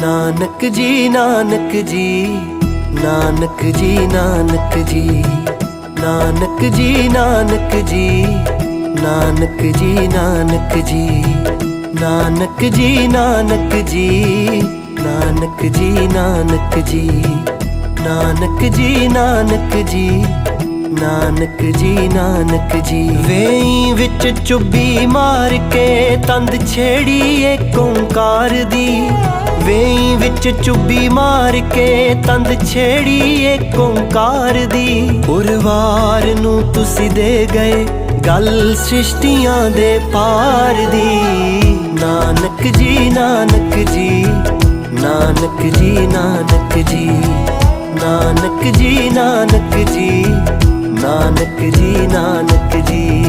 ਨਾਨਕ ਜੀ ਨਾਨਕ ਜੀ ਨਾਨਕ ਜੀ ਨਾਨਕ ਜੀ ਨਾਨਕ ਜੀ ਨਾਨਕ ਜੀ ਨਾਨਕ ਜੀ ਨਾਨਕ ਜੀ ਨਾਨਕ ਜੀ ਨਾਨਕ ਜੀ ਨਾਨਕ ਜੀ ਨਾਨਕ ਜੀ ਨਾਨਕ ਜੀ ਨਾਨਕ ਜੀ ਨਾਨਕ ਜੀ ਨਾਨਕ ਜੀ ਵੇਈ ਵਿੱਚ ਚੁੱਭੀ ਮਾਰ ਕੇ ਤੰਦ ਛੇੜੀ ਏ ਓੰਕਾਰ ਦੀ ਵਿੱਚ ਚੁੱਭੀ ਮਾਰ ਕੇ ਤੰਦ ਛੇੜੀ ਏ ਓੰਕਾਰ ਦੀ। ਉਰਵਾਰ ਨੂੰ ਤੁਸੀਂ ਦੇ ਗਏ ਗੱਲ ਸ੍ਰਿਸ਼ਟੀਆਂ ਦੇ ਪਾਰ ਦੀ। ਨਾਨਕ ਜੀ ਨਾਨਕ ਜੀ ਨਾਨਕ ਜੀ ਨਾਨਕ ਜੀ ਨਾਨਕ ਜੀ ਨਾਨਕ ਜੀ ਨਾਨਕ ਜੀ ਨਾਨਕ ਜੀ।